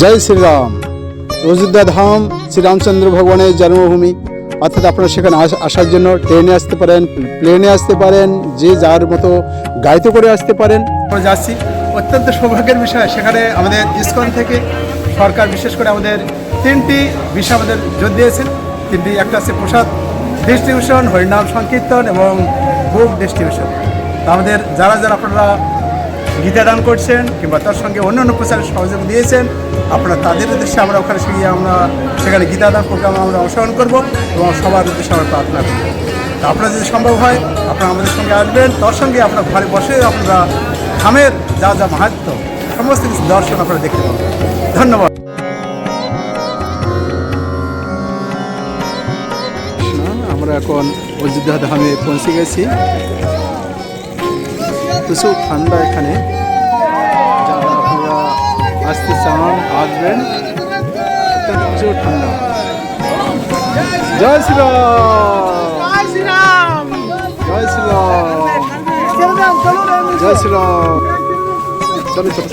জয় শ্রীরাম। অযোধ্যা ধাম শ্রীরামচন্দ্র ভগবানের জন্মভূমি। অর্থাৎ আপনারা সেখানে আসার জন্য ট্রেনে আসতে পারেন, প্লেনে আসতে পারেন, যে যার মতো গাড়িতে করে আসতে পারেন। আমরা যাচ্ছি। অত্যন্ত সৌভাগ্যের বিষয়, সেখানে আমাদের ইসকন থেকে সরকার, বিশেষ করে আমাদের তিনটি বিষয় আমাদের জোর দিয়েছেন তিনটি, একটা আছে প্রসাদ ডিস্ট্রিবিউশন, হরিনাম সংকীর্তন এবং বুক ডিস্ট্রিবিউশন। আমাদের যারা যারা আপনারা গীতা দান করছেন কিংবা তার সঙ্গে অন্যান্য প্রচারের সহযোগ দিয়েছেন। আপনারা তাদের উদ্দেশ্যে আমরা ওখানে গিয়ে আমরা সেখানে গীতা দান প্রোগ্রামে আমরা অংশগ্রহণ করব এবং সবার উদ্দেশ্যে আমরা প্রার্থনা করব। আপনারা যদি সম্ভব হয়, আপনারা আমাদের সঙ্গে আসবেন। তার সঙ্গে আপনার ঘরে বসে আপনারা ধামের যা যা মাহাত্ম, সমস্ত কিছু দর্শন আপনারা দেখতে পাবেন। ধন্যবাদ। আমরা এখন অযোধ্যা ধামে পৌঁছে গেছি। প্রচুর ঠান্ডা এখানে। যারা আপনারা আসতে চান আসবেন। প্রচুর ঠান্ডা। জয় শ্রীরাম! জয় শ্রীরাম! জয় শ্রীরাম! চলো চলো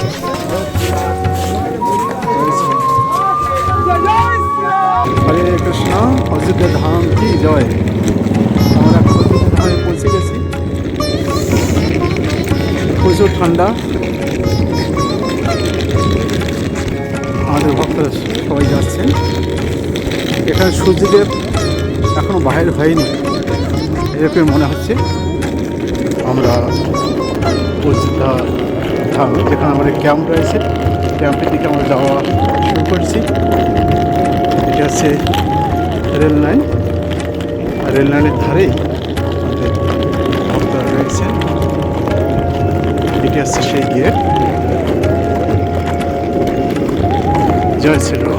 হরে কৃষ্ণ অযোধ্যা ধাম কি জয়? আমরা ধামে পৌঁছে গেছি। প্রচুর ঠান্ডা। আমাদের ভক্তরা সবাই যাচ্ছেন। এখানে সূর্যদেব এখনও বাহির হয়নি। এরকম মনে হচ্ছে। আমরা অযোধ্যা ধাম, যেখানে আমাদের ক্যাম্প রয়েছে, ক্যাম্পের দিকে আমরা যাওয়া শুরু করছি। এটা হচ্ছে রেল লাইন। রেল লাইনের ধারেই আমাদের ভক্তরা রয়েছেন। এটি হচ্ছে সেই গেট জয় শ্রীরাম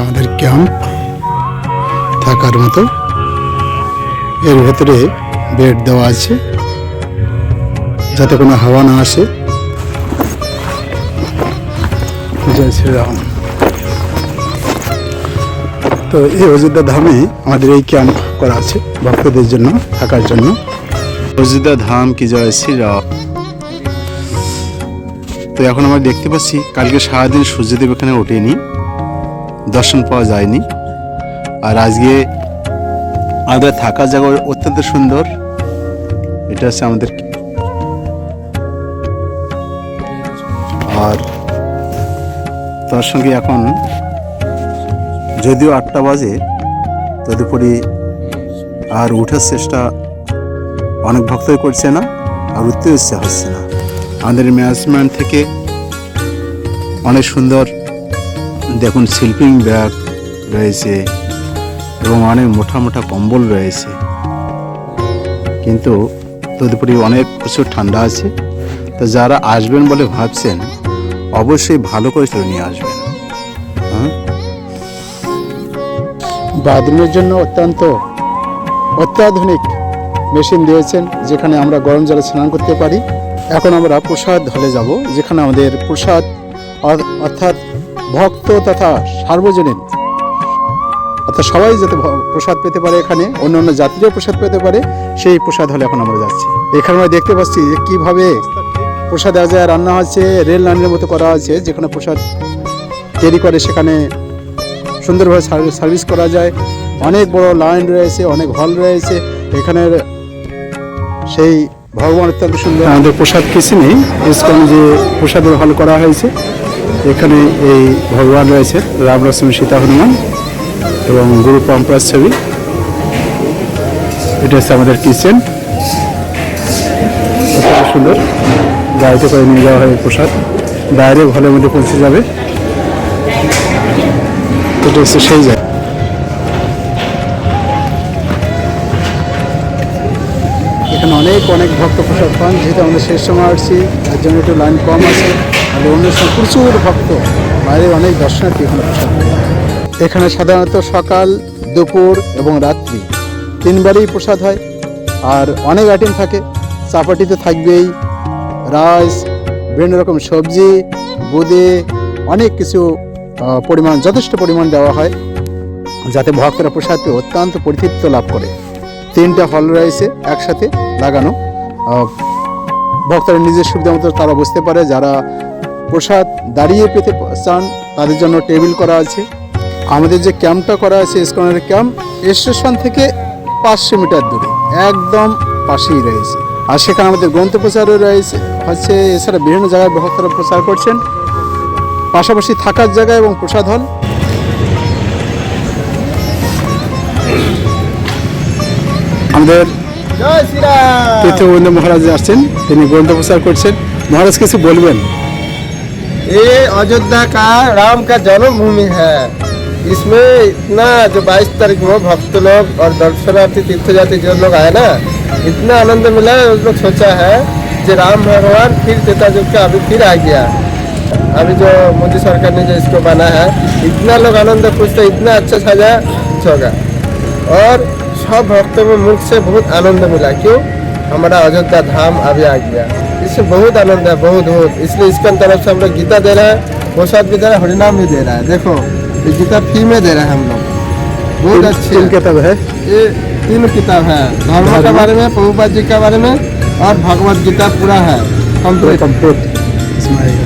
আমাদের ক্যাম্প থাকার মতো এর ভেতরে বেড দেওয়া আছে। যাতে কোনো হাওয়া না আসে। জয় শ্রীরাম। তো এই অযোধ্যা ধামে আমাদের এই ক্যাম্প করা আছে ভক্তদের জন্য, থাকার জন্য। অযোধ্যা ধাম কি জয় শ্রীরাম? তো এখন আমরা দেখতে পাচ্ছি, কালকে সারাদিন সূর্যদেব এখানে ওঠেনি, দর্শন পাওয়া যায়নি। আর আজকে আমাদের থাকার জায়গা অত্যন্ত সুন্দর। এটা হচ্ছে আমাদের আর তার সঙ্গে এখন যদিও আটটা বাজে, তদুপরি আর উঠার চেষ্টা অনেক ভক্তই করছে না, আর উঠতে ইচ্ছা হচ্ছে না। আমাদের ম্যানেজমেন্ট থেকে অনেক সুন্দর দেখুন স্লিপিং ব্যাগ রয়েছে এবং অনেক মোটা মোটা কম্বল রয়েছে। কিন্তু তদুপরি অনেক প্রচুর ঠান্ডা আছে। তো যারা আসবেন বলে ভাবছেন অবশ্যই ভালো করে চলে নিয়ে আসবেন? বাথরুমের জন্য অত্যন্ত অত্যাধুনিক মেশিন দিয়েছেন, যেখানে আমরা গরম জলে স্নান করতে পারি। এখন আমরা প্রসাদ হলে যাব, যেখানে আমাদের প্রসাদ অর- অর্থাৎ ভক্ত তথা সার্বজনীন, অর্থাৎ সবাই যাতে প্রসাদ পেতে পারে এখানে অন্য অন্য যাত্রীরাও প্রসাদ পেতে পারে, সেই প্রসাদ হলে এখন আমরা যাচ্ছি। এখানে আমরা দেখতে পাচ্ছি যে কীভাবে প্রসাদ যায়, রান্না হচ্ছে, রেল লাইনের মতো করা আছে যেখানে প্রসাদ তৈরি করে সেখানে সুন্দরভাবে সার্ভিস করা যায়। অনেক বড় লাইন রয়েছে, অনেক হল রয়েছে, এখানের সেই ভগবান অত্যন্ত সুন্দর। আমাদের প্রসাদ কিছু নেই ইস্কন যে প্রসাদের হল করা হয়েছে, এখানে এই ভগবান রয়েছে রাম লক্ষ্মণ সীতা হনুমান এবং গুরু পরম্পরার ছবি। এটা হচ্ছে আমাদের কিচেন। সুন্দর। গাড়িতে করে নিয়ে যাওয়া হয় প্রসাদ বাইরে ঘরের মধ্যে পৌঁছে যাবে। সেই জায়গা। এখানে অনেক অনেক ভক্ত প্রসাদ পান। যেহেতু আমাদের শেষ সময় আসছি, তার জন্য একটু লাইন কম আছে। আর অন্য সময় প্রচুর ভক্ত। বাইরে অনেক দর্শনার্থী এখানে প্রসাদ এখানে সাধারণত সকাল, দুপুর এবং রাত্রি তিনবারই প্রসাদ হয়। আর অনেক আইটেম থাকে। চাপাটিতে থাকবেই রাইস, বিভিন্ন রকম সবজি, বোঁদে, অনেক কিছু পরিমাণ, যথেষ্ট পরিমাণ দেওয়া হয়, যাতে ভক্তরা প্রসাদ পেয়ে অত্যন্ত পরিতৃপ্ত লাভ করে। তিনটা হল রয়েছে একসাথে লাগানো। ভক্তরা নিজের সুবিধা মতো তারা বুঝতে পারে, যারা প্রসাদ দাঁড়িয়ে পেতে চান, তাদের জন্য টেবিল করা আছে। আমাদের যে ক্যাম্পটা করা আছে, ইস্কনের ক্যাম্প স্টেশন থেকে পাঁচশো মিটার দূরে, একদম পাশেই রয়েছে। আর সেখানে আমাদের গ্রন্থ প্রচারও রয়েছে হচ্ছে এছাড়া বিভিন্ন জায়গায় ভক্তরা প্রচার করছেন পাশাপাশি থাকার জায়গা এবং প্রসাদ হল আমাদের জয় শ্রীরাম তীর্থগোবিন্দ মহারাজ আসছেন তিনি গ্রন্থ প্রচার করছেন মহারাজ কিছু বলবেন ये अयोध्या का राम का जन्मभूमि है इसमें इतना जो 22 तारीख को भक्त लोग और दर्शनार्थी तीर्थयात्री जो लोग आए ना इतना आनंद मिला उस लोग सोचा है कि राम भगवान फिर त्रेता युग का अभी फिर आ गया अभी जो मोदी सरकार ने जो इसको बना है इतना लोग आनंद खुश थे इतना अच्छा सजा होगा और सब भक्तों में मुख से बहुत आनंद मिला क्यों हमारा अयोध्या धाम अभी आ गया इससे बहुत आनंद है बहुत बहुत इसलिए इसके तरफ़ से हम लोग गीता दे रहे हैं प्रसाद भी दे रहे हैं हरिनाम भी दे रहा है देखो ये गीता फ्री में दे रहे हैं हम लोग बहुत अच्छी किताब है ये तीन किताब है धर्म के बारे में प्रभुपाद जी के बारे में और भगवत गीता पूरा है कंप्लीट कंप्लीट इसमें आएगा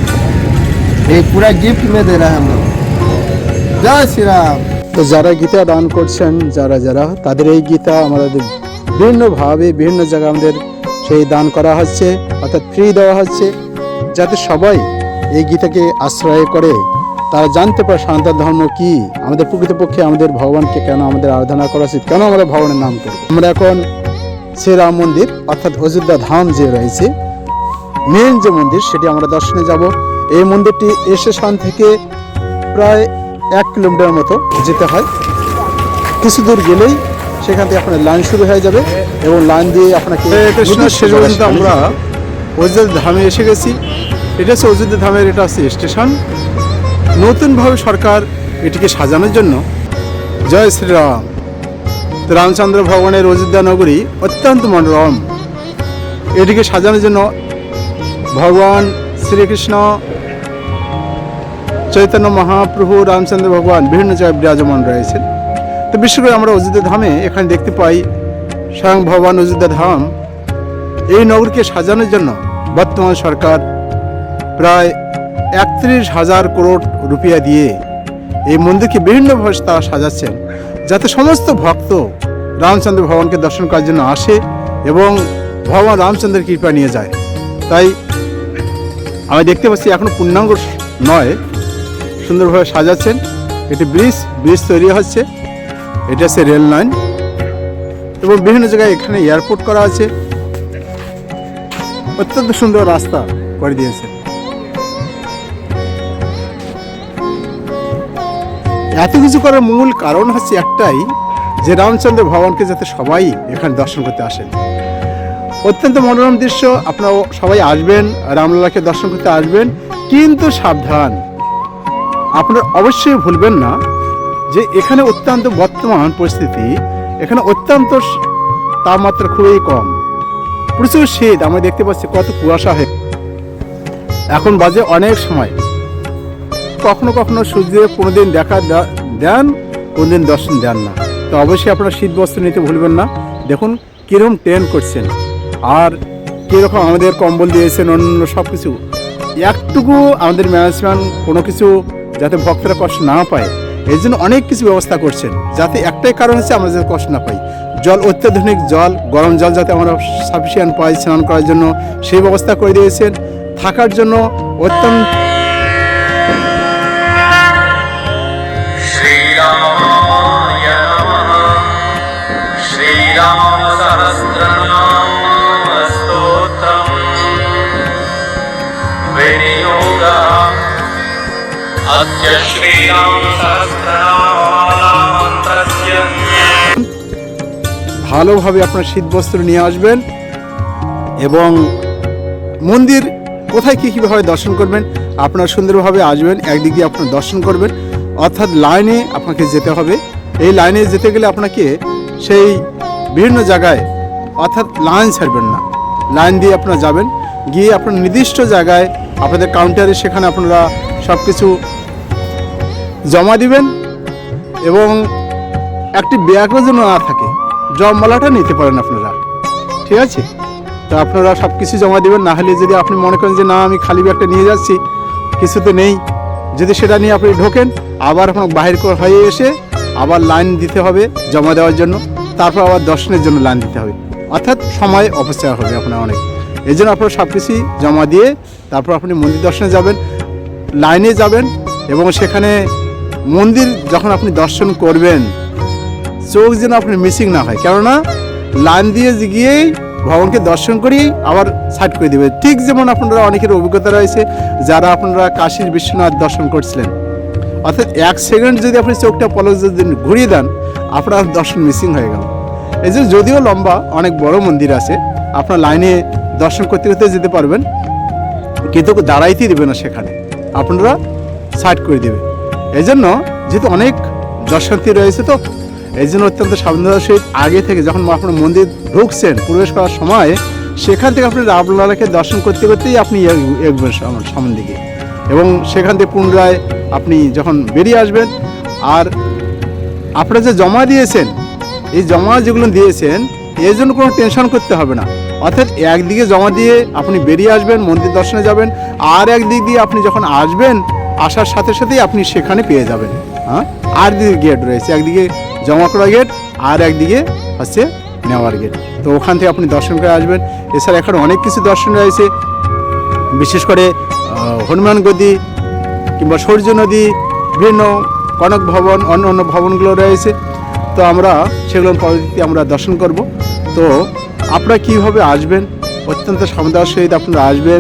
ये पूरा गिफ्ट में दे रहे हैं हम लोग जय श्री राम তো যারা গীতা দান করছেন যারা যারা তাদের এই গীতা আমাদের বিভিন্নভাবে বিভিন্ন জায়গায় আমাদের সেই দান করা হচ্ছে অর্থাৎ ফ্রি দেওয়া হচ্ছে যাতে সবাই এই গীতাকে আশ্রয় করে তারা জানতে পারে সনাতন ধর্ম কি আমাদের প্রকৃতপক্ষে আমাদের ভগবানকে কেন আমাদের আরাধনা করা উচিত কেন আমরা ভগবানের নাম করব আমরা এখন শ্রীরাম মন্দির অর্থাৎ অযোধ্যা ধাম যে রয়েছে মেন যে মন্দির সেটি আমরা দর্শনে যাব। এই মন্দিরটি স্টেশন থেকে প্রায় এক কিলোমিটার মতো যেতে হয়। কিছু দূর গেলেই সেখান থেকে আপনার লাইন শুরু হয়ে যাবে এবং লাইন দিয়ে আপনাকে শেষ পর্যন্ত আমরা অযোধ্যা ধামে এসে গেছি। এটা হচ্ছে অযোধ্যা ধামের এটা হচ্ছে স্টেশন। নতুনভাবে সরকার এটিকে সাজানোর জন্য জয় শ্রীরাম। রামচন্দ্র ভগবানের অযোধ্যা নগরী অত্যন্ত মনোরম। এটিকে সাজানোর জন্য ভগবান শ্রীকৃষ্ণ, চৈতন্য মহাপ্রভু, রামচন্দ্র ভগবান বিভিন্ন জায়গায় বিরাজমান রয়েছেন। তো বিশেষ করে আমরা অযোধ্যা ধামে এখানে দেখতে পাই স্বয়ং ভগবান অযোধ্যা ধাম। এই নগরকে সাজানোর জন্য বর্তমান সরকার প্রায় একত্রিশ হাজার করোড় রুপিয়া দিয়ে এই মন্দিরকে বিভিন্নভাবে তারা সাজাচ্ছেন। যাতে সমস্ত ভক্ত রামচন্দ্র ভগবানকে দর্শন করার জন্য আসে এবং ভগবান রামচন্দ্রের কৃপা নিয়ে যায়। তাই আমি দেখতে পাচ্ছি এখনও পূর্ণাঙ্গ নয়। সুন্দরভাবে সাজাচ্ছেন। এটি ব্রিজ ব্রিজ তৈরি হচ্ছে। এটা হচ্ছে রেল লাইন। এবং বিভিন্ন জায়গায় এখানে এয়ারপোর্ট করা আছে। অত্যন্ত সুন্দর রাস্তা করে দিয়েছে এত কিছু করার মূল কারণ হচ্ছে একটাই, যে রামচন্দ্র ভগবানকে যাতে সবাই এখানে দর্শন করতে আসেন। অত্যন্ত মনোরম দৃশ্য আপনারা সবাই আসবেন, রামলালাকে দর্শন করতে আসবেন, কিন্তু সাবধান। আপনারা অবশ্যই ভুলবেন না যে এখানে অত্যন্ত বর্তমান পরিস্থিতি, এখানে অত্যন্ত তাপমাত্রা খুবই কম। প্রচুর শীত, আমরা দেখতে পাচ্ছি কত কুয়াশা হয়ে এখন বাজে অনেক সময়। কখনো কখনো সূর্যের কোনোদিন দেখা দে- দেন কোনোদিন দর্শন দেন না। তো অবশ্যই আপনারা শীত বস্ত্র নিতে ভুলবেন না। দেখুন কীরকম ট্রেন করছেন। আর কীরকম আমাদের কম্বল দিয়েছেন অন্য সব কিছু একটুকু আমাদের ম্যানেজমেন্ট কোনো কিছু যাতে ভক্তরা কষ্ট না পায় এই জন্য অনেক কিছু ব্যবস্থা করছেন। যাতে একটাই কারণ হচ্ছে আমরা যাতে কষ্ট না পাই। জল, অত্যাধুনিক জল, গরম জল যাতে আমরা সাফিসিয়েন্ট পাই স্নান করার জন্য, সেই ব্যবস্থা করে দিয়েছেন। থাকার জন্য অত্যন্ত ভালোভাবে আপনার শীতবস্ত্র নিয়ে আসবেন এবং মন্দির কোথায় কী কীভাবে দর্শন করবেন, আপনারা সুন্দরভাবে আসবেন, একদিক দিয়ে আপনার দর্শন করবেন, অর্থাৎ লাইনে আপনাকে যেতে হবে। এই লাইনে যেতে গেলে আপনাকে সেই বিভিন্ন জায়গায় অর্থাৎ লাইন ছাড়বেন না। লাইন দিয়ে আপনারা যাবেন, গিয়ে আপনার নির্দিষ্ট জায়গায় আপনাদের কাউন্টারে সেখানে আপনারা সব কিছু জমা দিবেন এবং একটি ব্যাগও যেন না থাকে, জমমালাটা নিতে পারেন আপনারা। ঠিক আছে? তো আপনারা সব কিছু জমা দেবেন, না হলে যদি আপনি মনে করেন যে, না, আমি খালি ব্যাগটা নিয়ে যাচ্ছি কিছু তো নেই। যদি সেটা নিয়ে আপনি ঢোকেন, আবার আপনার বাহির করে হয়ে এসে আবার লাইন দিতে হবে জমা দেওয়ার জন্য। তারপর আবার দর্শনের জন্য লাইন দিতে হবে। অর্থাৎ সময় অপচয় হবে আপনার অনেক। এই জন্য আপনারা সব কিছুই জমা দিয়ে তারপর আপনি মন্দির দর্শনে যাবেন, লাইনে যাবেন এবং সেখানে মন্দির যখন আপনি দর্শন করবেন, চোখ যেন আপনার মিসিং না হয়। কেননা, লাইন দিয়ে গিয়েই ভগবানকে দর্শন করেই আবার সাইড করে দেবে। ঠিক যেমন আপনারা অনেকের অভিজ্ঞতা রয়েছে, যারা আপনারা কাশীর বিশ্বনাথ দর্শন করছিলেন। অর্থাৎ এক সেকেন্ড যদি আপনি চোখটা পলক যদি ঘুরিয়ে দেন, আপনার দর্শন মিসিং হয়ে গেল। এই যে যদিও লম্বা, অনেক বড় মন্দির আছে, আপনার লাইনে দর্শন করতে করতে যেতে পারবেন, কিন্তু দাঁড়াইতেই দেবে না সেখানে। আপনারা সাইড করে দেবে। এই জন্য যেহেতু অনেক দর্শনার্থী রয়েছে, তো এই জন্য অত্যন্ত সাবধানতার সহিত আগে থেকে যখন আপনার মন্দির ঢুকছেন, প্রবেশ করার সময়, সেখান থেকে আপনি রামলালাকে দর্শন করতে করতেই আপনি এগ- এগবেন সামন দিকে। এবং সেখান থেকে পুনরায় আপনি যখন বেরিয়ে আসবেন, আর আপনারা যে জমা দিয়েছেন, এই জমা যেগুলো দিয়েছেন, এর জন্য কোনো টেনশন করতে হবে না। অর্থাৎ একদিকে জমা দিয়ে আপনি বেরিয়ে আসবেন, মন্দির দর্শনে যাবেন, আর একদিক দিয়ে আপনি যখন আসবেন আসার সাথে সাথেই আপনি সেখানে পেয়ে যাবেন হ্যাঁ? আর দিকে গেট রয়েছে, একদিকে জমা করা গেট আর একদিকে হচ্ছে নেওয়ার গেট তো ওখান থেকে আপনি দর্শন করে আসবেন। এছাড়া এখানে অনেক কিছু দর্শন রয়েছে। বিশেষ করে হনুমান গদি কিংবা সূর্য নদী, বিভিন্ন কনক ভবন, অন্য অন্য ভবনগুলো রয়েছে। তো আমরা সেগুলো পদ্ধতি আমরা দর্শন করব। তো আপনারা কীভাবে আসবেন? অত্যন্ত সাবধানের সহিত আপনারা আসবেন।